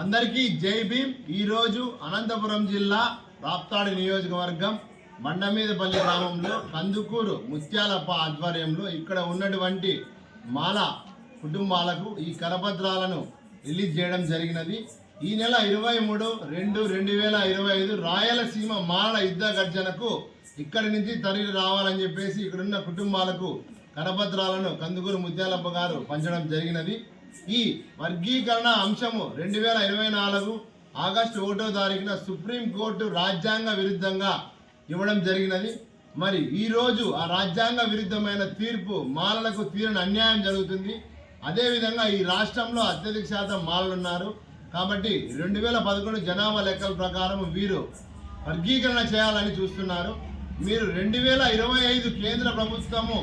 అందరికీ జై భీమ్. ఈరోజు అనంతపురం జిల్లా రాప్తాడు నియోజకవర్గం బండమీదపల్లి గ్రామంలో కందుకూరు ముత్యాలప్ప ఆధ్వర్యంలో ఇక్కడ ఉన్నటువంటి మాల కుటుంబాలకు ఈ కరపత్రాలను రిలీజ్ చేయడం జరిగినది. ఈ నెల ఇరవై మూడు రెండు రెండు వేల ఇరవై ఐదు రాయలసీమ మాల యుద్ధ గర్జనకు ఇక్కడి నుంచి తరలి రావాలని చెప్పేసి ఇక్కడున్న కుటుంబాలకు కరపత్రాలను కందుకూరు ముత్యాలప్ప గారు పంచడం జరిగినది. ఈ వర్గీకరణ అంశము రెండు వేల ఇరవై నాలుగు ఆగస్టు ఒకటో తారీఖున సుప్రీంకోర్టు రాజ్యాంగ విరుద్ధంగా ఇవ్వడం జరిగినది. మరి ఈ రోజు ఆ రాజ్యాంగ విరుద్ధమైన తీర్పు మాలలకు తీరని అన్యాయం జరుగుతుంది. అదేవిధంగా ఈ రాష్ట్రంలో అత్యధిక శాతం మాలలున్నారు కాబట్టి రెండు వేల పదకొండు జనాభా లెక్కల ప్రకారం వీరు వర్గీకరణ చేయాలని చూస్తున్నారు. మీరు రెండు వేల ఇరవై ఐదు కేంద్ర ప్రభుత్వము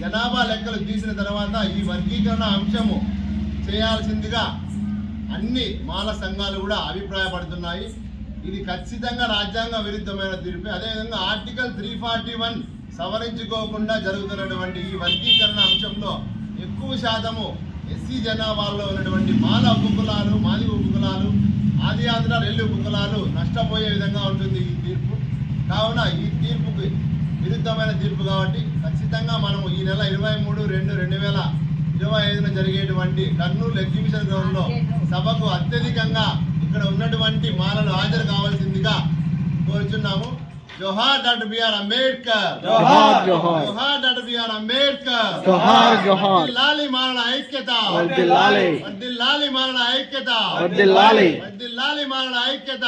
జనాభా లెక్కలు తీసిన తర్వాత ఈ వర్గీకరణ అంశము చేయాల్సిందిగా అన్ని మాల సంఘాలు కూడా అభిప్రాయపడుతున్నాయి. ఇది ఖచ్చితంగా రాజ్యాంగ విరుద్ధమైన తీర్పు. అదేవిధంగా ఆర్టికల్ త్రీ ఫార్టీ వన్ సవరించుకోకుండా జరుగుతున్నటువంటి ఈ వర్గీకరణ అంశంలో ఎక్కువ శాతము ఎస్సీ జనాభాలో ఉన్నటువంటి మాల ఉపకులాలు మాది ఉపకులాలు ఆది ఆంధ్ర రెల్లి ఉపకులాలు నష్టపోయే విధంగా ఉంటుంది ఈ తీర్పు. కావున ఈ తీర్పుకి విరుద్ధమైన తీర్పు కాబట్టి ఖచ్చితంగా మనము ఈ నెల ఇరవై మూడు రెండు రెండు వేల జరిగేటువంటి కర్నూలు ఎగ్జిబిషన్ గ్రౌండ్లో సభకు అత్యధికంగా ఇక్కడ ఉన్నటువంటి మాలలు హాజరు కావాల్సిందిగా కోరుచున్నాము. జోహార్ డాక్టర్ బిఆర్ అంబేద్కర్ జోహార్ జోహార్. డాక్టర్ బిఆర్ అంబేద్కర్ జోహార్ జోహార్. లాలి మాలల ఐక్యత. వర్ధిల్లాలి వర్ధిల్లాలి మాలల ఐక్యత. వర్ధిల్లాలి మాలల ఐక్యత.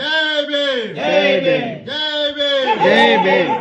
జై భీమ్. జై భీమ్. జై భీమ్. జై భీమ్.